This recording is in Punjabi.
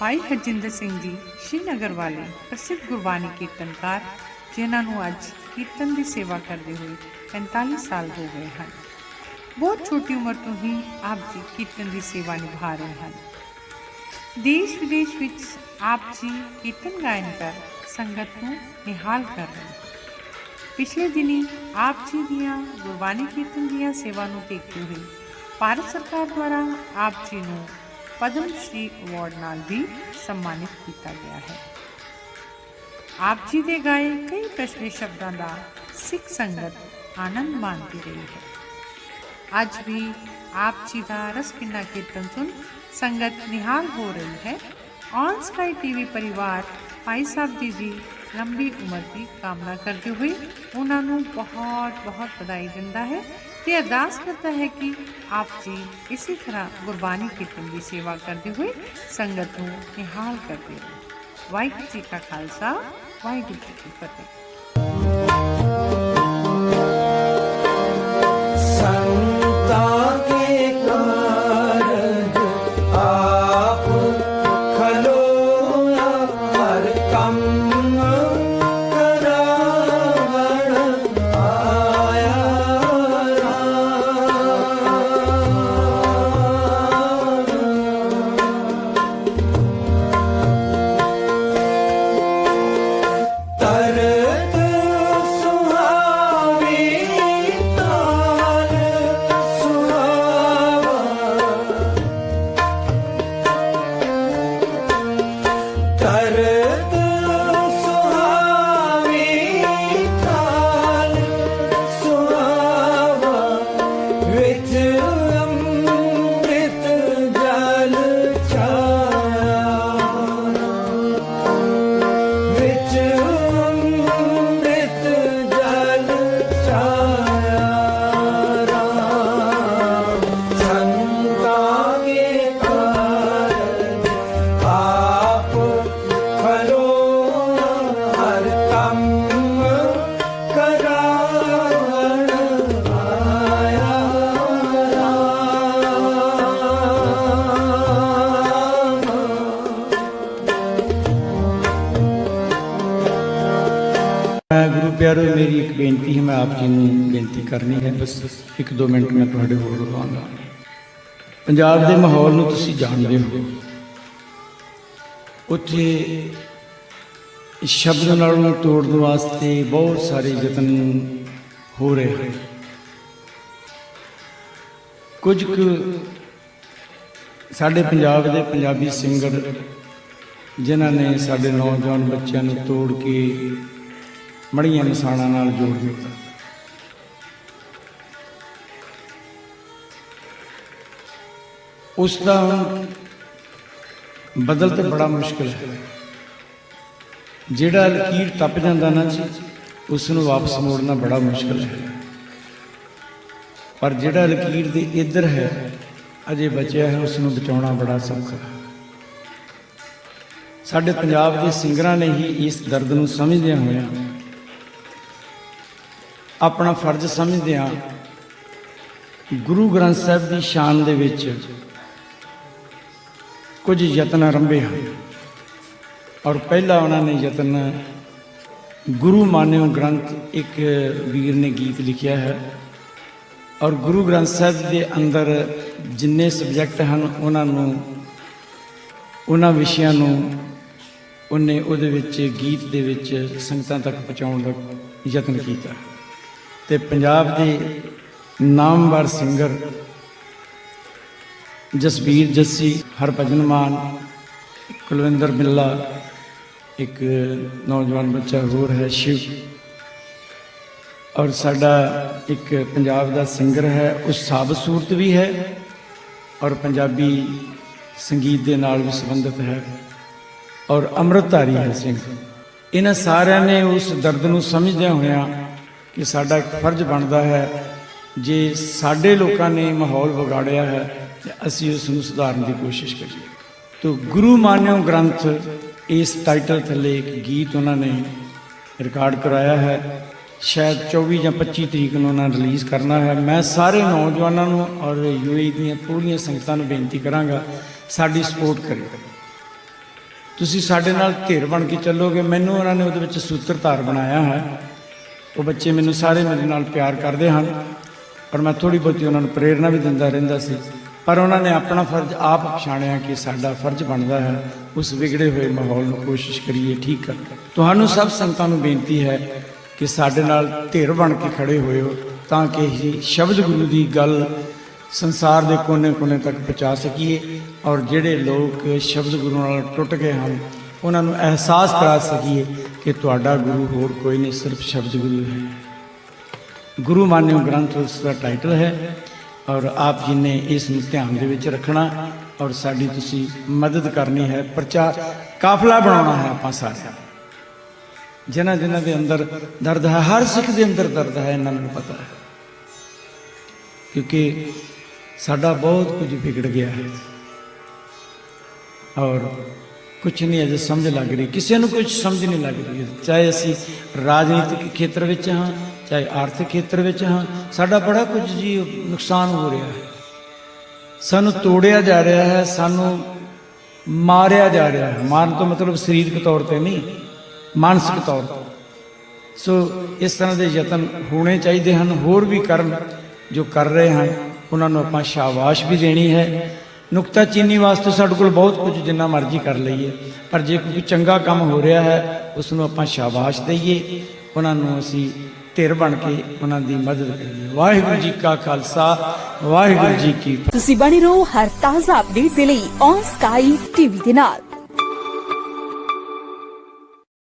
ਭਾਈ ਹਰਜਿੰਦਰ ਸਿੰਘ ਜੀ ਸ਼੍ਰੀਨਗਰ ਵਾਲੇ ਪ੍ਰਸਿੱਧ ਗੁਰਬਾਣੀ ਕੀਰਤਨਕਾਰ, ਜਿਨ੍ਹਾਂ ਨੂੰ ਅੱਜ ਕੀਰਤਨ ਦੀ ਸੇਵਾ ਕਰਦੇ ਹੋਏ 45 ਸਾਲ ਹੋ ਗਏ ਹਨ। ਬਹੁਤ ਛੋਟੀ ਉਮਰ ਤੋਂ ਹੀ ਆਪ ਜੀ ਕੀਰਤਨ ਦੀ ਸੇਵਾ ਨਿਭਾ ਰਹੇ ਹਨ। ਦੇਸ਼ ਵਿਦੇਸ਼ ਵਿੱਚ ਆਪ ਜੀ ਕੀਰਤਨ ਗਾਇਨ ਕਰ ਸੰਗਤ ਨੂੰ ਨਿਹਾਲ ਕਰ ਰਹੇ ਹਨ। ਪਿਛਲੇ ਦਿਨੀ ਆਪ ਜੀ ਦੀਆਂ ਗੁਰਬਾਣੀ ਕੀਰਤਨ ਦੀਆਂ ਸੇਵਾ ਨੂੰ ਦੇਖਦੇ ਹੋਏ ਭਾਰਤ ਸਰਕਾਰ ਦੁਆਰਾ ਆਪ ਜੀ ਨੂੰ ਪਦਮ ਸ਼੍ਰੀ ਅਵਾਰਡ ਨਾਲ ਵੀ ਸਨਮਾਨਿਤ ਕੀਤਾ ਗਿਆ ਹੈ ਆਪ ਜੀ ਦੇ ਗਾਏ ਕਈ ਪ੍ਰਸ਼ਨੇ ਸ਼ਬਦਾਂ ਦਾ ਸਿੱਖ ਸੰਗਤ ਆਨੰਦ ਮਾਣਦੀ ਰਹੀ ਹੈ ਅੱਜ ਵੀ ਆਪ ਜੀ ਦਾ ਰਸਕਿੰਨਾ ਕੀਰਤਨ ਸੁਣ ਸੰਗਤ ਨਿਹਾਲ ਹੋ ਰਹੀ ਹੈ ਔਨ ਸਕਾਈ ਟੀਵੀ ਪਰਿਵਾਰ ਭਾਈ ਸਾਹਿਬ ਜੀ ਦੀ ਲੰਬੀ ਉਮਰ ਦੀ ਕਾਮਨਾ ਕਰਦੇ ਹੋਏ ਉਹਨਾਂ ਨੂੰ ਬਹੁਤ ਬਹੁਤ ਵਧਾਈ ਦਿੰਦਾ ਹੈ ਤੇ ਅਰਦਾਸ ਕਰਦਾ ਹੈ ਕਿ ਆਪ ਜੀ ਇਸੇ ਤਰ੍ਹਾਂ ਗੁਰਬਾਣੀ ਕੀਰਤਨ ਦੀ ਸੇਵਾ ਕਰਦੇ ਹੋਏ ਸੰਗਤ ਨੂੰ ਨਿਹਾਲ ਕਰਦੇ ਰਹੋ ਵਾਹਿਗੁਰੂ ਜੀ ਕਾ ਖਾਲਸਾ ਵਾਹਿਗੁਰੂ ਜੀ ਕੀ ਵਿੱਚ ਪਿਆਰੋ, ਮੇਰੀ ਇੱਕ ਬੇਨਤੀ ਹੈ, ਮੈਂ ਆਪ ਜੀ ਨੂੰ ਬੇਨਤੀ ਕਰਨੀ ਹੈ, ਬਸ ਇੱਕ ਦੋ ਮਿੰਟ ਮੈਂ ਤੁਹਾਡੇ ਕੋਲ ਲਵਾਂਗਾ ਪੰਜਾਬ ਦੇ ਮਾਹੌਲ ਨੂੰ ਤੁਸੀਂ ਜਾਣਦੇ ਹੋ। ਉੱਥੇ ਸ਼ਬਦ ਨਾਲ ਨੂੰ ਤੋੜਨ ਵਾਸਤੇ ਬਹੁਤ ਸਾਰੇ ਯਤਨ ਹੋ ਰਹੇ ਹਨ। ਕੁਝ ਕੁ ਸਾਡੇ ਪੰਜਾਬ ਦੇ ਪੰਜਾਬੀ ਸਿੰਗਰ, ਜਿਨ੍ਹਾਂ ਨੇ ਸਾਡੇ ਨੌਜਵਾਨ ਬੱਚਿਆਂ ਨੂੰ ਤੋੜ ਕੇ ਮੜੀਆਂ ਨਿਸ਼ਾਨਾਂ ਨਾਲ ਜੋੜ ਦਿੱਤਾ ਉਸ ਦਾ ਬਦਲ ਤੇ ਬੜਾ ਮੁਸ਼ਕਲ ਹੈ। ਜਿਹੜਾ ਲਕੀਰ ਟੱਪ ਜਾਂਦਾ ਨਾ ਜੀ, ਉਸ ਨੂੰ ਵਾਪਸ ਮੋੜਨਾ ਬੜਾ ਮੁਸ਼ਕਲ ਹੈ। ਪਰ ਜਿਹੜਾ ਲਕੀਰ ਦੇ ਇੱਧਰ ਹੈ, ਅਜੇ ਬਚਿਆ ਹੈ, ਉਸ ਨੂੰ ਬਚਾਉਣਾ ਬੜਾ ਸੌਖਾ ਹੈ। ਸਾਡੇ ਪੰਜਾਬ ਦੇ ਸਿੰਗਰਾਂ ਨੇ ਹੀ ਇਸ ਦਰਦ ਨੂੰ ਸਮਝਦਿਆਂ ਹੋਇਆਂ ਆਪਣਾ ਫਰਜ਼ ਸਮਝਦਿਆਂ ਗੁਰੂ ਗ੍ਰੰਥ ਸਾਹਿਬ ਦੀ ਸ਼ਾਨ ਦੇ ਵਿੱਚ ਕੁਝ ਯਤਨ ਆਰੰਭੇ ਹਨ। ਔਰ ਪਹਿਲਾ ਉਹਨਾਂ ਨੇ ਯਤਨ ਗੁਰੂ ਮਾਨਿਓ ਗ੍ਰੰਥ ਇੱਕ ਵੀਰ ਨੇ ਗੀਤ ਲਿਖਿਆ ਹੈ। ਔਰ ਗੁਰੂ ਗ੍ਰੰਥ ਸਾਹਿਬ ਦੇ ਅੰਦਰ ਜਿੰਨੇ ਸਬਜੈਕਟ ਹਨ, ਉਹਨਾਂ ਨੂੰ, ਉਹਨਾਂ ਵਿਸ਼ਿਆਂ ਨੂੰ ਉਹਨੇ ਉਹਦੇ ਵਿੱਚ ਗੀਤ ਦੇ ਵਿੱਚ ਸੰਗਤਾਂ ਤੱਕ ਪਹੁੰਚਾਉਣ ਦਾ ਯਤਨ ਕੀਤਾ। ਤੇ ਪੰਜਾਬ ਦੇ ਨਾਮਵਰ ਸਿੰਗਰ ਜਸਬੀਰ ਜੱਸੀ, ਹਰਭਜਨ ਮਾਨ, ਕੁਲਵਿੰਦਰ ਮਿੱਲਾ ਇੱਕ ਨੌਜਵਾਨ ਬੱਚਾ ਹੋਰ ਹੈ ਸ਼ਿਵ। ਔਰ ਸਾਡਾ ਇੱਕ ਪੰਜਾਬ ਦਾ ਸਿੰਗਰ ਹੈ, ਉਹ ਸਾਬ ਸੂਰਤ ਵੀ ਹੈ ਔਰ ਪੰਜਾਬੀ ਸੰਗੀਤ ਦੇ ਨਾਲ ਵੀ ਸੰਬੰਧਿਤ ਹੈ ਔਰ ਅੰਮ੍ਰਿਤਧਾਰੀ ਹੈ ਸਿੰਘ ਇਹਨਾਂ ਸਾਰਿਆਂ ਨੇ ਉਸ ਦਰਦ ਨੂੰ ਸਮਝਦਿਆਂ ਹੋਇਆਂ ਕਿ ਸਾਡਾ ਇੱਕ ਫਰਜ਼ ਬਣਦਾ ਹੈ, ਜੇ ਸਾਡੇ ਲੋਕਾਂ ਨੇ ਮਾਹੌਲ ਵਿਗਾੜਿਆ ਹੈ, ਤੇ ਅਸੀਂ ਉਸ ਨੂੰ ਸੁਧਾਰਨ ਦੀ ਕੋਸ਼ਿਸ਼ ਕਰੀਏ। ਤੋ ਗੁਰੂ ਮਾਨਿਓ ਗ੍ਰੰਥ ਇਸ ਟਾਈਟਲ ਥੱਲੇ ਇੱਕ ਗੀਤ ਉਹਨਾਂ ਨੇ ਰਿਕਾਰਡ ਕਰਾਇਆ ਹੈ। ਸ਼ਾਇਦ 24 ਜਾਂ 25 ਤਰੀਕ ਨੂੰ ਉਹਨਾਂ ਰਿਲੀਜ਼ ਕਰਨਾ ਹੈ। ਮੈਂ ਸਾਰੇ ਨੌਜਵਾਨਾਂ ਨੂੰ ਔਰ ਯੂਏਈ ਦੀਆਂ ਪੂਰੀਆਂ ਸੰਗਤਾਂ ਨੂੰ ਬੇਨਤੀ ਕਰਾਂਗਾ, ਸਾਡੀ ਸਪੋਰਟ ਕਰਿਓ। ਤੁਸੀਂ ਸਾਡੇ ਨਾਲ ਧਿਰ ਬਣ ਕੇ ਚੱਲੋਗੇ। ਮੈਨੂੰ ਉਹਨਾਂ ਨੇ ਉਹਦੇ ਵਿੱਚ ਸੂਤਰਧਾਰ ਬਣਾਇਆ ਹੈ। ਉਹ ਬੱਚੇ ਮੈਨੂੰ ਸਾਰੇ ਮੇਰੇ ਨਾਲ ਪਿਆਰ ਕਰਦੇ ਹਨ, ਪਰ ਮੈਂ ਥੋੜੀ ਬਹੁਤੀ ਉਹਨਾਂ ਨੂੰ ਪ੍ਰੇਰਣਾ ਵੀ ਦਿੰਦਾ ਰਹਿੰਦਾ ਸੀ। ਪਰ ਉਹਨਾਂ ਨੇ ਆਪਣਾ ਫਰਜ਼ ਆਪ ਪਛਾਣਿਆ ਕਿ ਸਾਡਾ ਫਰਜ਼ ਬਣਦਾ ਹੈ, ਉਸ ਵਿਗੜੇ ਹੋਏ ਮਾਹੌਲ ਨੂੰ ਕੋਸ਼ਿਸ਼ ਕਰੀਏ, ਠੀਕ ਕਰ ਤੁਹਾਨੂੰ ਸਭ ਸੰਗਤਾਂ ਨੂੰ ਬੇਨਤੀ ਹੈ ਕਿ ਸਾਡੇ ਨਾਲ ਧਿਰ ਬਣ ਕੇ ਖੜੇ ਹੋਏ ਹੋ ਤਾਂ ਕਿ ਇਹ ਸ਼ਬਦ ਗੁਰੂ ਦੀ ਗੱਲ ਸੰਸਾਰ ਦੇ ਕੋਨੇ-ਕੋਨੇ ਤੱਕ ਪਹੁੰਚਾ ਸਕੀਏ, ਔਰ ਜਿਹੜੇ ਲੋਕ ਸ਼ਬਦ ਗੁਰੂ ਨਾਲ ਟੁੱਟ ਗਏ ਹਨ, ਉਹਨਾਂ ਨੂੰ ਅਹਿਸਾਸ ਕਰਾ ਸਕੀਏ ਕਿ ਤੁਹਾਡਾ ਗੁਰੂ ਹੋਰ ਕੋਈ ਨਹੀਂ ਸਿਰਫ ਸ਼ਬਦ ਗੁਰੂ ਹੈ ਗੁਰੂ ਮਾਨਿਓ ਗ੍ਰੰਥ ਉਸ ਦਾ ਟਾਈਟਲ ਹੈ ਔਰ ਆਪ ਜੀ ਨੇ ਇਸ ਨੂੰ ਧਿਆਨ ਦੇ ਵਿੱਚ ਰੱਖਣਾ ਔਰ ਸਾਡੀ ਤੁਸੀਂ ਮਦਦ ਕਰਨੀ ਹੈ ਪ੍ਰਚਾਰ ਕਾਫਲਾ ਬਣਾਉਣਾ ਹੈ ਆਪਾਂ ਸਾਰਿਆਂ ਨੇ। ਜਿਨ੍ਹਾਂ ਜਿਨ੍ਹਾਂ ਦੇ ਅੰਦਰ ਦਰਦ ਹੈ ਹਰ ਸਿੱਖ ਦੇ ਅੰਦਰ ਦਰਦ ਹੈ ਇਹਨਾਂ ਨੂੰ ਪਤਾ ਹੈ ਕਿਉਂਕਿ ਸਾਡਾ ਬਹੁਤ ਕੁਝ ਵਿਗੜ ਗਿਆ ਹੈ ਔਰ ਕੁਝ ਨਹੀਂ, ਅਜੇ ਸਮਝ ਲੱਗ ਰਹੀ। ਕਿਸੇ ਨੂੰ ਕੁਝ ਸਮਝ ਨਹੀਂ ਲੱਗ ਰਹੀ। ਚਾਹੇ ਅਸੀਂ ਰਾਜਨੀਤਿਕ ਖੇਤਰ ਵਿੱਚ ਹਾਂ, ਚਾਹੇ ਆਰਥਿਕ ਖੇਤਰ ਵਿੱਚ ਹਾਂ, ਸਾਡਾ ਬੜਾ ਕੁਝ ਜੀ ਨੁਕਸਾਨ ਹੋ ਰਿਹਾ ਹੈ। ਸਾਨੂੰ ਤੋੜਿਆ ਜਾ ਰਿਹਾ ਹੈ, ਸਾਨੂੰ ਮਾਰਿਆ ਜਾ ਰਿਹਾ ਹੈ। ਮਾਰਨ ਤੋਂ ਮਤਲਬ ਸਰੀਰਕ ਤੌਰ ਤੇ ਨਹੀਂ, ਮਾਨਸਿਕ ਤੌਰ ਤੇ। ਸੋ ਇਸ ਤਰ੍ਹਾਂ ਦੇ ਯਤਨ ਹੋਣੇ ਚਾਹੀਦੇ ਹਨ। ਹੋਰ ਵੀ ਕਰਨ ਜੋ ਕਰ ਰਹੇ ਹਨ, ਉਹਨਾਂ ਨੂੰ ਆਪਾਂ ਸ਼ਾਬਾਸ਼ ਵੀ ਦੇਣੀ ਹੈ। ਨੁਕਤਾ ਵਾਸਤੇ ਸਾਡੇ ਕੋਲ ਬਹੁਤ ਕੁਝ ਜਿੰਨਾ ਮਰਜ਼ੀ ਕਰ ਲਈਏ, ਪਰ ਜੇ ਕੋਈ ਚੰਗਾ ਕੰਮ ਹੋ ਰਿਹਾ ਹੈ ਉਸ ਨੂੰ ਆਪਾਂ ਸ਼ਾਬਾਸ਼ ਦਈਏ, ਉਹਨਾਂ ਨੂੰ ਅਸੀਂ ਧਿਰ ਬਣ ਕੇ ਉਹਨਾਂ ਦੀ ਮਦਦ ਕਰੀਏ। ਵਾਹਿਗੁਰੂ ਜੀ ਕਾ ਖਾਲਸਾ, ਵਾਹਿਗੁਰੂ ਜੀ ਕੀ ਤੁਸੀਂ ਬਣੇ ਰਹੋ ਹਰ ਤਾਜ਼ਾ ਅਪਡੇਟ ਦੇ ਲਈ ਔਨ ਸਕਾਈ ਟੀਵੀ ਦੇ ਨਾਲ।